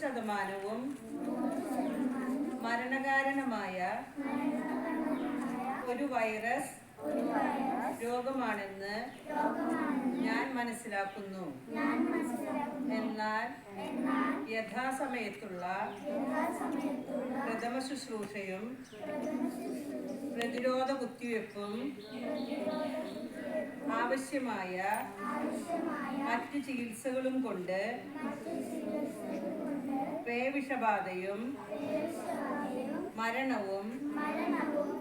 ശതമാനവും മരണകാരണമായ ഒരു വൈറസ് രോഗമാണെന്ന് ഞാൻ മനസ്സിലാക്കുന്നു. എന്നാൽ യഥാസമയത്തുള്ള പ്രഥമ ശുശ്രൂഷയും പ്രതിരോധ കുത്തിവയ്പ്പും ആവശ്യമായ മറ്റ് ചികിത്സകളും കൊണ്ട് പേവിഷബാധയും മരണവും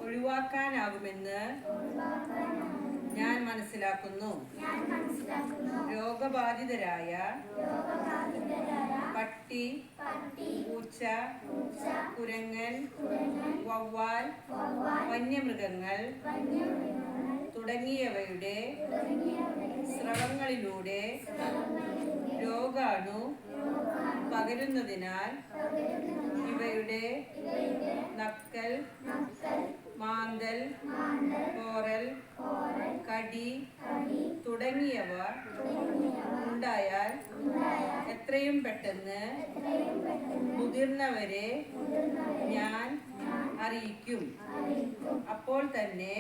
ഒഴിവാക്കാനാകുമെന്ന് ഞാൻ മനസ്സിലാക്കുന്നു. രോഗബാധിതരായ പട്ടി പൂച്ച കുരങ്ങൻ വവ്വാൽ വന്യമൃഗങ്ങൾ തുടങ്ങിയവയുടെ സ്രവങ്ങളിലൂടെ രോഗാണു പകരുന്നതിനാൽ ഇവയുടെ നക്കൽ മാന്തൽ കോറൽ കടി തുടങ്ങിയവ ഉണ്ടായാൽ എത്രയും പെട്ടെന്ന് മുതിർന്നവരെ ഞാൻ അറിയിക്കും. തന്നെ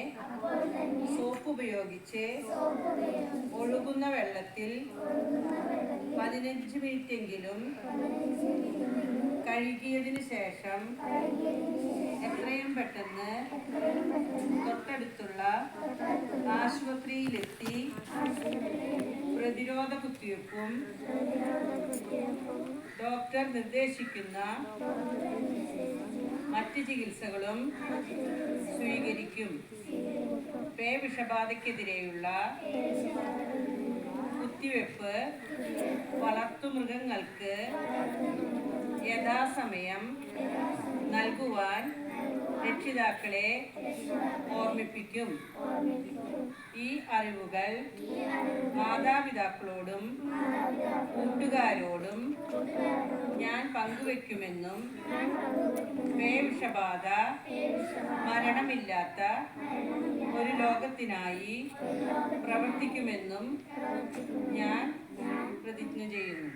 സോപ്പ് ഉപയോഗിച്ച് ഒഴുകുന്ന വെള്ളത്തിൽ പതിനഞ്ച് മിനിറ്റെങ്കിലും കഴുകിയതിനു ശേഷം എത്രയും പെട്ടെന്ന് തൊട്ടടുത്തുള്ള ആശുപത്രിയിലെത്തി പ്രതിരോധ കുത്തിവയ്പ്പും ഡോക്ടർ നിർദ്ദേശിക്കുന്ന. മറ്റ് ചികിത്സകളും സ്വീകരിക്കും. പേ പേവിഷബാധയ്ക്കെതിരെയുള്ള കുത്തിവെപ്പ് വളർത്തുമൃഗങ്ങൾക്ക് യഥാസമയം നൽകുവാൻ രക്ഷിതാക്കളെ ഓർമ്മിപ്പിക്കും. ഈ അറിവുകൾ മാതാപിതാക്കളോടും കൂട്ടുകാരോടും ഞാൻ പങ്കുവെക്കുമെന്നും പേവിഷബാധ മരണമില്ലാത്ത ഒരു ലോകത്തിനായി പ്രവർത്തിക്കുമെന്നും ഞാൻ പ്രതിജ്ഞ ചെയ്യുന്നു.